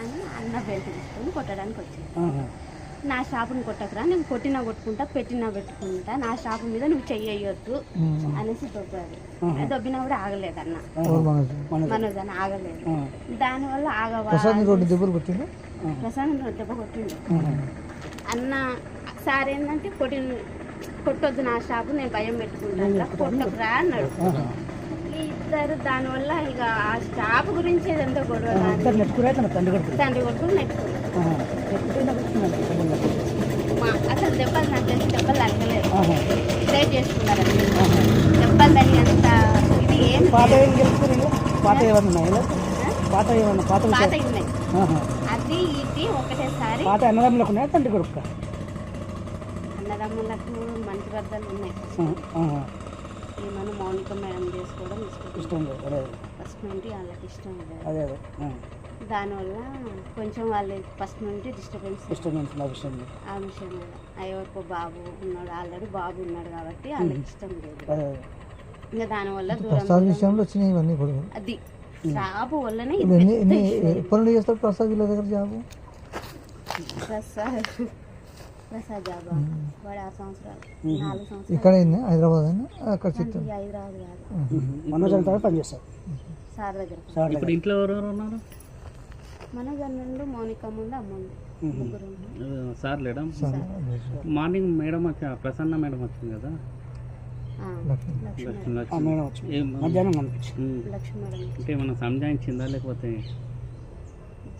అని అన్న బెల్ట్ తీసుకొని కొట్టడానికి వచ్చింది. నా షాపుని కొట్టకురా నేను కొట్టినా కొట్టుకుంటా పెట్టినా పెట్టుకుంటా నా షాపు మీద నువ్వు చెయ్యొద్దు అనేసి దొబ్బాడు దొబ్బినా కూడా ఆగలేదు అన్న. మనోజ్ అని ఆగలేదు. దానివల్ల ఆగవా రెండు దెబ్బలు కొట్టిండు? ప్రశాంత్ రెండు దెబ్బ కొట్టిండు. అన్న సార్ ఏంటంటే కొట్టి కొట్టొద్దు నా షాపు నేను భయం పెట్టుకుంటా కొట్టకురా అన్నాడు. ఇద్దరు దానివల్ల ఇక ఆ షాప్ గురించి ఏదంతా గొడవ తండ్రి కొడుకు. మా అసలు దెబ్బలు నాకు తెలిసి దెబ్బలు తగ్గలేదు. ట్రై చేసుకున్నారు దెబ్బలు తగినంత ఇది ఏం పాత ఏం పాత ఏమన్నా? పాత ఏమన్నా పాత పాత? ఉన్నాయి. అది ఇది ఒకటేసారి. పాత అన్నదమ్ములకు ఉన్నాయా తండ్రి కొడుకు అన్నదమ్ములకు మంచి వరదలు ఉన్నాయి. మౌనిక మేడం చేసుకోవడం ఇష్టం. ఇష్టం లేదు ఫస్ట్ నుండి వాళ్ళకి ఇష్టం లేదు. అదే అదే. ఆ. దానివల్ల కొంచెం వాళ్ళు ఫస్ట్ నుండి డిస్టర్బెన్స్ డిస్టర్బెన్స్ నా విషయం. ఆ విషయం మీద ఎవరికో బాబు ఉన్నాడు ఆల్రెడీ బాబు ఉన్నాడు కాబట్టి వాళ్ళకి ఇష్టం లేదు. ఇంకా దానివల్ల ప్రసాద్ దూరం విషయంలో వచ్చినాయి ఇవన్నీ గొడవలు అది. షాపు వల్లనే. ఎప్పటి నుండి చేస్తారు ప్రసాద్ వీళ్ళ దగ్గర జాబు? ప్రసాద్. ప్రసాద్ జాబా వాడు ఆరు సంవత్సరాలు. నాలుగు సంవత్సరాలు. ఇక్కడ హైదరాబాద్ అయినా అక్కడ చిత్తూరు. హైదరాబాద్ కాదు. మనోజ్ అంతా పనిచేస్తారు సార్ దగ్గర. సార్ ఇప్పుడు ఇంట్లో ఎవరెవరు ఉన్నారు? మన నుండి మౌనిక ముందు అమ్మ ఉంది ముగ్గురు ఉన్నారు. ఆ, సార్ లేడా? మార్నింగ్ మేడం వచ్చి ప్రసన్న మేడం వచ్చింది కదా? ఆ, లక్ష్మి. లక్ష్మి. లక్ష్మి. ఆ లక్ష్మి మేడం వచ్చి ఏం మధ్యాహ్నం కనిపించింది. ఉమ్. లక్ష్మి మేడం అంటే ఏమన్నా సంజాయించిందా లేకపోతే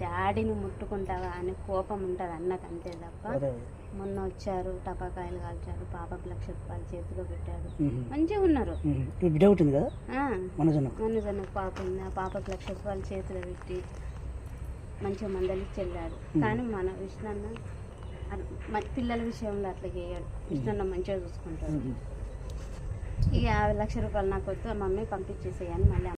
డాడీని ముట్టుకుంటావా అని కోపం ఉంటుంది అన్నకు అంతే తప్ప. మొన్న వచ్చారు టపాకాయలు కాల్చారు పాపకు లక్ష రూపాయలు చేతిలో పెట్టారు. మంచిగా ఉన్నారు. బిడ్డ ఉంటుంది కదా? ఆ, మనోజ్ అన్నకు నన్ను జన పాప ఉంది. ఆ పాపకు లక్ష రూపాయలు చేతిలో పెట్టి మంచిగా మందలిచ్చి వెళ్ళాడు కానీ మన విష్ణన్న పిల్లల విషయంలో అట్లా చేయడు. విష్ణన్న మంచిగా చూసుకుంటాడు. ఈ యాభై లక్ష రూపాయలు నాకు వద్దు మమ్మీ పంపించేసేయని మళ్ళీ